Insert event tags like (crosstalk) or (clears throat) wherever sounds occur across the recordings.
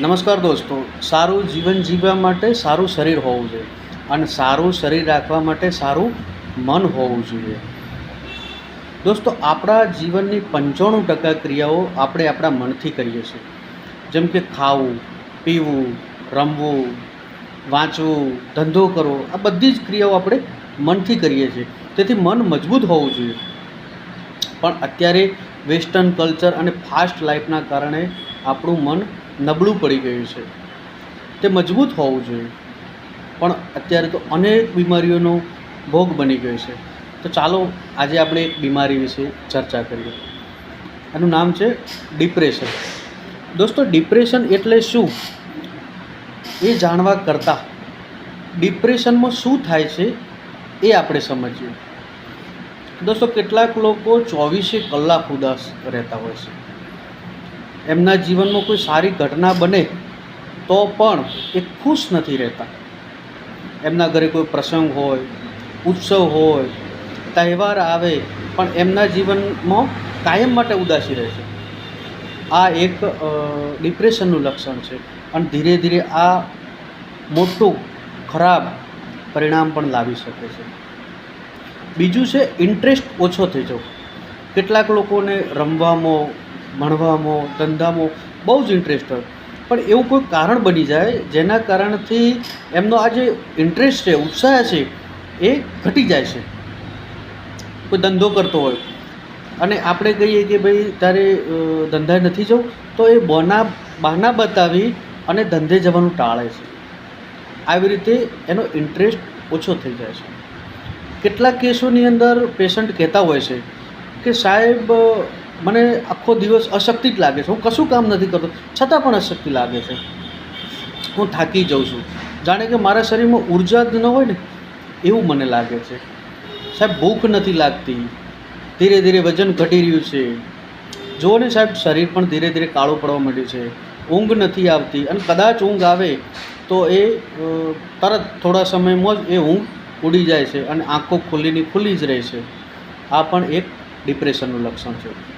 નમસ્કાર દોસ્તો, સારું જીવન જીવવા માટે સારું શરીર હોવું જોઈએ અને સારું શરીર રાખવા માટે સારું મન હોવું જોઈએ. દોસ્તો, આપણા જીવનની પંચાણું ટકા ક્રિયાઓ આપણે આપણા મનથી કરીએ છીએ. જેમ કે ખાવું, પીવું, રમવું, વાંચવું, ધંધો કરવો, આ બધી જ ક્રિયાઓ આપણે મનથી કરીએ છીએ. તેથી મન મજબૂત હોવું જોઈએ. પણ અત્યારે વેસ્ટર્ન કલ્ચર અને ફાસ્ટ લાઈફના કારણે આપણું મન નબળું પડી ગયું છે. તે મજબૂત હોવું જોઈએ. પણ અત્યારે તો અનેક બીમારીઓનો ભોગ બની ગયો છે. તો ચાલો આજે આપણે એક બીમારી વિશે ચર્ચા કરીએ. એનું નામ છે ડિપ્રેશન. દોસ્તો, ડિપ્રેશન એટલે શું? એ જાણવા કરતાં ડિપ્રેશનમાં શું થાય છે એ આપણે સમજીએ. દોસ્તો, કેટલાક લોકો ચોવીસે કલાક ઉદાસ રહેતા હોય છે. એમના જીવનમાં કોઈ સારી ઘટના બને તો પણ એ ખુશ નથી રહેતા. એમના ઘરે કોઈ પ્રસંગ હોય, ઉત્સવ હોય, તહેવાર આવે, પણ એમના જીવનમાં કાયમ માટે ઉદાસી રહે છે. આ એક ડિપ્રેશનનું લક્ષણ છે અને ધીરે ધીરે આ મોટું ખરાબ પરિણામ પણ લાવી શકે છે. બીજું છે, ઇન્ટરેસ્ટ ઓછો થઈ જવો. કેટલાક લોકોને રમવામાં ભણવામાં ધંધામાં બહુ જ ઇન્ટરેસ્ટ હોય. પણ એવું કોઈ કારણ બની જાય જેના કારણથી એમનો આ જે ઇન્ટરેસ્ટ છે, ઉત્સાહ છે, એ ઘટી જાય છે. કોઈ ધંધો કરતો હોય. અને આપણે કહીએ કે ભાઈ, તારે ધંધા નથી જવું, તો એ બના, બહાના બતાવી અને ધંધે જવાનું ટાળે છે. આવી રીતે એનો ઇન્ટરેસ્ટ ઓછો થઈ જાય છે. કેટલાક કેસોની અંદર પેશન્ટ કહેતા હોય છે કે, સાહેબ મને આખો દિવસ અશક્તિ જ લાગે છે. હું કશું કામ નથી કરતો, છતાં પણ અશક્તિ લાગે છે. હું થાકી જાઉં છું. જાણે કે મારા શરીરમાં ઊર્જા જ ન હોય ને, એવું મને લાગે છે. સાહેબ, ભૂખ નથી લાગતી. ધીરે ધીરે વજન ઘટી રહ્યું છે. જુઓ ને સાહેબ, શરીર પણ ધીરે ધીરે કાળું પડવા માંડ્યું છે. ઊંઘ નથી આવતી અને કદાચ ઊંઘ આવે તો એ તરત થોડા સમયમાં જ એ ઊંઘ ઉડી જાય છે અને આંખો ખુલ્લીની ખુલ્લી જ રહે છે. આ પણ એક ડિપ્રેશનનું લક્ષણ છે.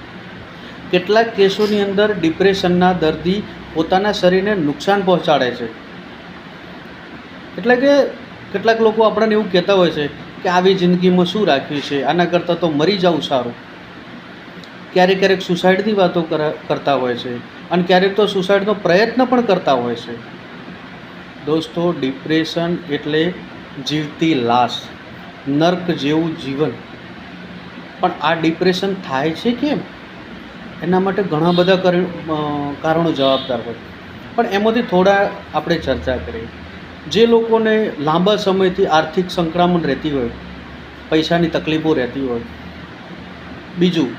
કેટલાક કેસોની અંદર ડિપ્રેશનના દર્દી પોતાના શરીરને નુકસાન પહોંચાડે છે. એટલે કે કેટલાક લોકો આપણને એવું કહેતા હોય છે કે આવી જિંદગીમાં શું રાખ્યું છે? આના કરતાં તો મરી જવું સારું. ક્યારેક ક્યારેક સુસાઇડની વાતો કરા- કરતા હોય છે અને ક્યારેક તો સુસાઇડનો પ્રયત્ન પણ કરતા હોય છે. દોસ્તો, ડિપ્રેશન એટલે જીવતી લાશ, નર્ક જેવું જીવન. પણ આ ડિપ્રેશન થાય છે કેમ? એના માટે ઘણા બધા કારણો જવાબદાર હોય. પણ એમાંથી થોડા આપણે ચર્ચા કરીએ. જે લોકોને લાંબા સમયથી આર્થિક સંક્રમણ રહેતી હોય, પૈસાની તકલીફો રહેતી હોય, બીજું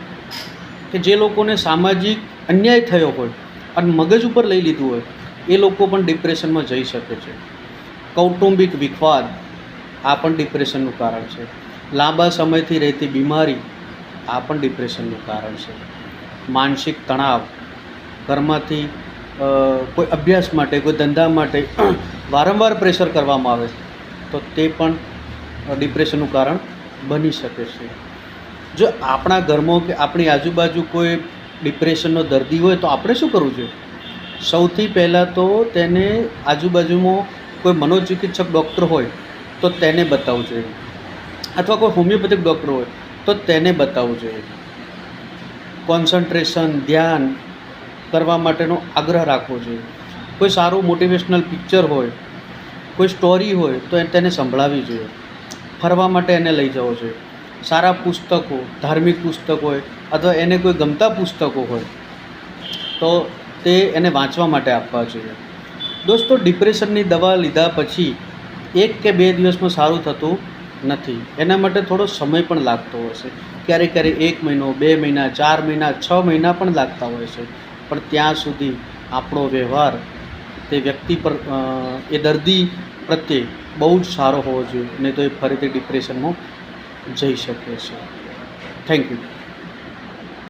કે જે લોકોને સામાજિક અન્યાય થયો હોય અને મગજ ઉપર લઈ લીધું હોય, એ લોકો પણ ડિપ્રેશનમાં જઈ શકે છે. કૌટુંબિક વિખવાદ આ પણ ડિપ્રેશનનું કારણ છે. લાંબા સમયથી રહેતી બીમારી આ પણ ડિપ્રેશનનું કારણ છે. માનસિક તણાવ, ઘરમાંથી કોઈ અભ્યાસ માટે, કોઈ ધંધા માટે (clears throat) વારંવાર પ્રેશર કરવામાં આવે તો તે પણ ડિપ્રેશનનું કારણ બની શકે છે. જો આપણા ઘરમાં કે આપણી આજુબાજુ કોઈ ડિપ્રેશનનો દર્દી હોય તો આપણે શું કરવું જોઈએ? સૌથી પહેલાં તો તેને આજુબાજુમાં કોઈ મનોચિકિત્સક ડૉક્ટર હોય તો તેને બતાવવું જોઈએ. અથવા કોઈ હોમિયોપેથિક ડૉક્ટર હોય તો તેને બતાવવું જોઈએ. કોન્સન્ટ્રેશન, ધ્યાન કરવા માટેનો આગ્રહ રાખવો જોઈએ. કોઈ સારું મોટિવેશનલ પિક્ચર હોય, કોઈ સ્ટોરી હોય, તો તેને સંભળાવવી જોઈએ. ફરવા માટે એને લઈ જવો જોઈએ. સારા પુસ્તકો, ધાર્મિક પુસ્તકો હોય, અથવા એને કોઈ ગમતા પુસ્તકો હોય, તો તે એને વાંચવા માટે આપવા જોઈએ. દોસ્તો ડિપ્રેશનની દવા લીધા પછી એક કે બે દિવસમાં સારું થતું નથી. એના માટે થોડો સમય પણ લાગતો હોય છે. ક્યારેક ક્યારેક એક મહિનો, બે મહિના, ચાર મહિના, છ મહિના પણ લાગતા હોય છે. પણ ત્યાં સુધી આપણો વ્યવહાર તે વ્યક્તિ પર એ દર્દી પ્રત્યે બહુ જ સારો હોવો જોઈએ. નહીં તો એ ફરીથી ડિપ્રેશનમાં જઈ શકે છે. Thank you